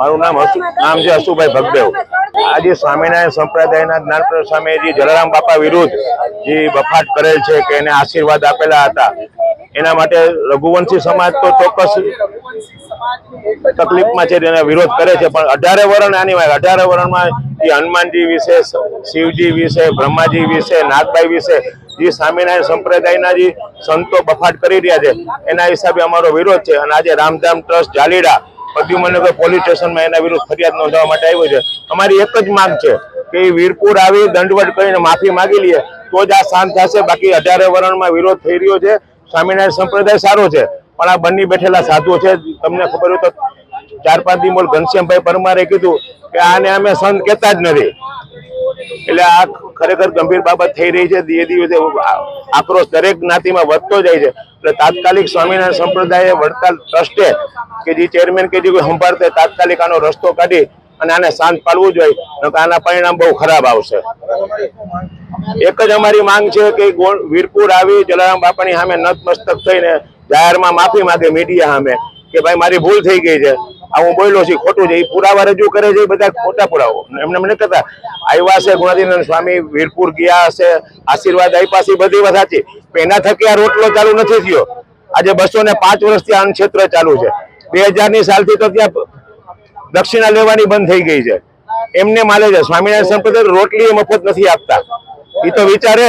મારું નામ નામ છે હસુભાઈ ભગદેવ. આજે સ્વામિનારાયણ સંપ્રદાયના જ્ઞાનપ્રદ સ્વામી જે જલારામ બાપા વિરુદ્ધ જે બફાટ કરેલ છે કે એને આશીર્વાદ આપેલા હતા એના માટે રઘુવંશી સમાજ તો ચોક્કસ તકલીફમાં છે તેનો વિરોધ કરે છે. પણ અઢારે વરણ આની વાત અઢારે વરણમાં જે હનુમાનજી વિશે શિવજી વિશે બ્રહ્માજી વિશે નાગભાઈ વિશે જે સ્વામિનારાયણ સંપ્રદાયના જે સંતો બફાટ કરી રહ્યા છે એના હિસાબે અમારો વિરોધ છે. અને આજે રામધામ ટ્રસ્ટ જાલીડા પ્રદ્યુમનગર પોલીસ સ્ટેશનમાં એના વિરુદ્ધ ફરિયાદ નોંધવા માટે આવ્યો છે. અમારી એક જ માંગ છે કે વીરપુર આવી દંડવટ કરીને માફી માંગી લઈએ, તો જ આ શાંત થશે. બાકી અઢારે વરણમાં વિરોધ થઈ રહ્યો છે. સ્વામિનારાયણ સંપ્રદાય સારો છે, પણ આ બંને બેઠેલા સાધુઓ છે. તમને ખબર હોય તો ચાર પાંચ દી ઘનશ્યામભાઈ પરમારે કીધું કે આને અમે સંત કહેતા જ નથી. એટલે આ ખરેખર ગંભીર બાબત થઈ રહી છે. ધીરે ધીરે આક્રોશ દરેક જ્ઞાતિમાં વધતો જાય છે. એટલે તાત્કાલિક સ્વામિનારાયણ સંપ્રદાય વડતાલ ટ્રસ્ટે કે જે ચેરમેન કે જે સંભાળતે તાત્કાલિક આનો રસ્તો કાઢી અને આને શાંત પાડવું જોઈએ. નકર આના પરિણામ બહુ ખરાબ આવશે. એક જ અમારી માંગ છે કે વીરપુર આવી જલારામ બાપાની સામે નતમસ્તક થઈને જાહેરમાં માફી માંગે મીડિયા સામે કે ભાઈ મારી ભૂલ થઈ ગઈ છે. આ હું બોલ્યો છું, ખોટું છે, એ પુરાવા રજૂ કરે છે, એ બધા ખોટા પુરાવો. એમને મને કહેતા, આવ્યા છે ગુણાધીનંદ સ્વામી, વીરપુર ગયા હશે, આશીર્વાદ આપ્યા છે બધી વાત સાચી. એના થકી આ રોટલો ચાલુ નથી થયો. આજે બસો ને પાંચ વર્ષથી આ ક્ષેત્ર ચાલુ છે. બે હજારની સાલથી તો ત્યાં દક્ષિણા લેવાની બંધ થઈ ગઈ છે. એમને માલે છે. સ્વામિનારાયણ સંપ્રદાય રોટલી મફત નથી આપતા. એ તો વિચારે